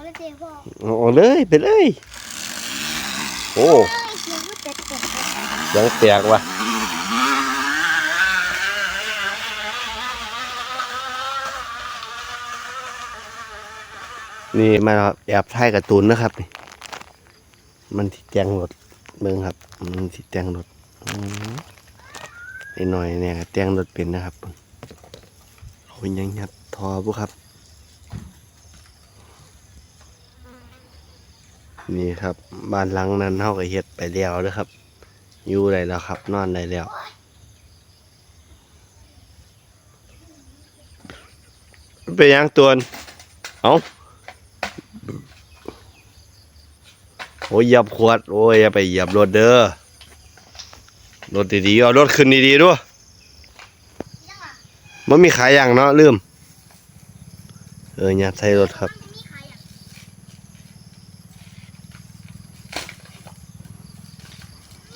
เอาเลยเจ๊พ่อเอาเลยไปเลย โอ้เอ้ยเสียงก็เป็ดเป็ดเป็ดยังแตกว่ะนี่มาครับแอบถ่ายการ์ตูนนะครับนี่มันที่แจงรถเบิ่งครับ มันที่แจงรถอืมไอ้หน่อยเนี่ยแจงรถเป็นนะครับโอ้ยยังยัดทอบุครับ นี่ครับบ้านหลังนั้นเฮาก็เฮ็ดไปแล้วเด้อครับ อยู่ได้แล้วครับ นอนได้แล้วเป็นหยังตัวนเอาโอ้ยหยียบขวด โอ้ยอย่าไปหยียบรถเด้อรถดีๆเอารถขึ้นดีๆด้วยมันมีขายอย่างเนาะลืม เออยัดใส่รถครับ ไม่มีใครอะ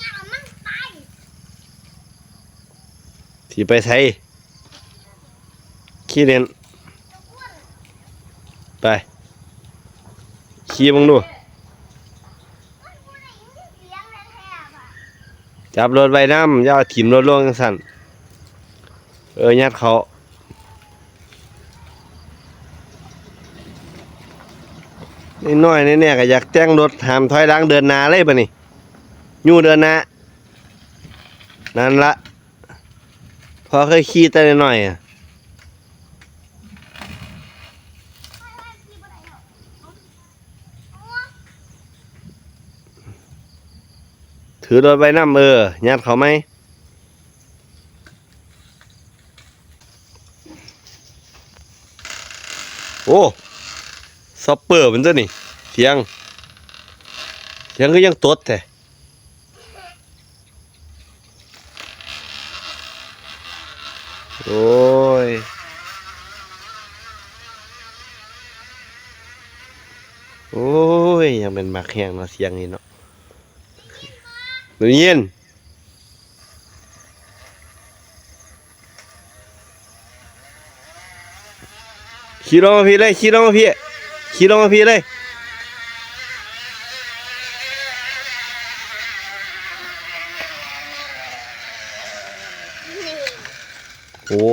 งามันไป ที่ไปไทยขี่เล่นไปขี่มึงดูมันบ่ได้ยินเสียงแท้ๆอะจับรถไว้น้ำย่าเอาถิ่มรถลงจังสั่นเออยัดเขานน้อยๆแน่ๆก็อยากแต่งรถหามถอยหลังเดินนาเลยปะนี่ยู่เดินนานั่นละ พอเคยขี่แต่น้อยๆอะถือรถไว้น้ำเออยัดเขาไหมโอ้ซอปเปอร์มันตัวนี่เสียงเสียงก็ยังตดแต่ โอ้ยโอ้ยยังเป็นหมักแห้งเนาะเสียงนี่เนาะหนูเย็นขี่ลงมาพี่เลยขี่ลงมาพี่ขี่ลงมาพี่เลย โอ้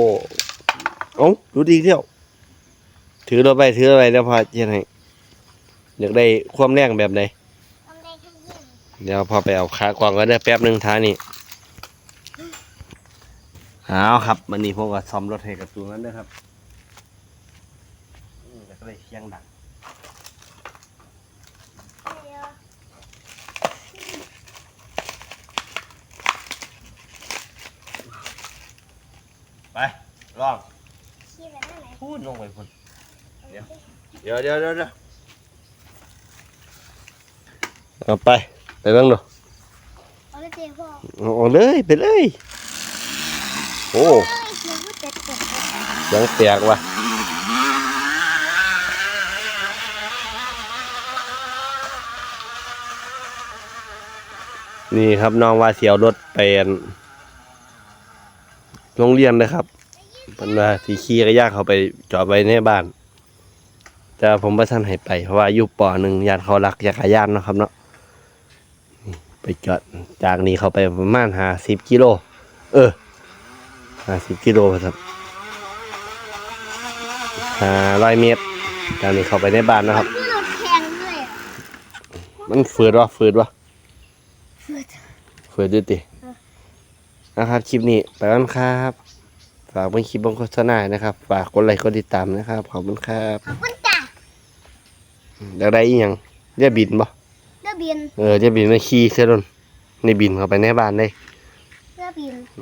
เอ้าดูดีเดียว ถือราไป ถือรถไปเดี๋ยวพอเย็นให้อยากได้ความแรงแบบไหนเดี๋ยวพอไปเอาขากวางก็ได้แป๊บหนึ่งท้านี่เอาครับวันนี้พวกก็ซ้อมรถให้กับตัวนั้นด้ครับแล้วก็เลยเสียงดัง เดี๋ยว ไปลองขี่ไปนั่นไหนพูดลงไปคนเดี๋ยวเดี๋ยวเดี๋ยวเดี๋ยวเดี๋ยวเอาไป ไปเบ้างดูเอาเลยเจ๊พ่อเอาเลยไปเลย โอ้เอ้ยเสียงก็เป็ดเป็ดเป็ดยังแตกว่ะนี่ครับน้องว่าเสียวรถไปอั่น โรงเรียนนะครับเป็นว่าสีขี่ก็ยากเขาไปจอดไว้ในบ้าน แต่ผมประทันให้ไปเพราะว่าอยู่ปอหนึ่งญาติเขารักจักรยานเนาะครับเนาะนี่ไปจอดจากนี้เขาไปประมาณห้าสิบกิโล เออห้าสิบกิโลครับห้าร้อยเมตรจากนี้เขาไปในบ้านนะครับมีรถแข่งด้วยอะมันฝืดวะฝืดวะฟืดฝืดด้วยติเออ นะครับคลิปนี้ไปกันครับฝากเป็นคลิปบงโฆษณานะครับฝากกดไลค์กดติดตามนะครับขอบคุณครับขอบคุณจ้ะอยากได้อีหยังเรียบินบ่เรือบิน เออเรียบินมาขี่เส้นนในบินเข้าไปในบ้านได้เรือบิน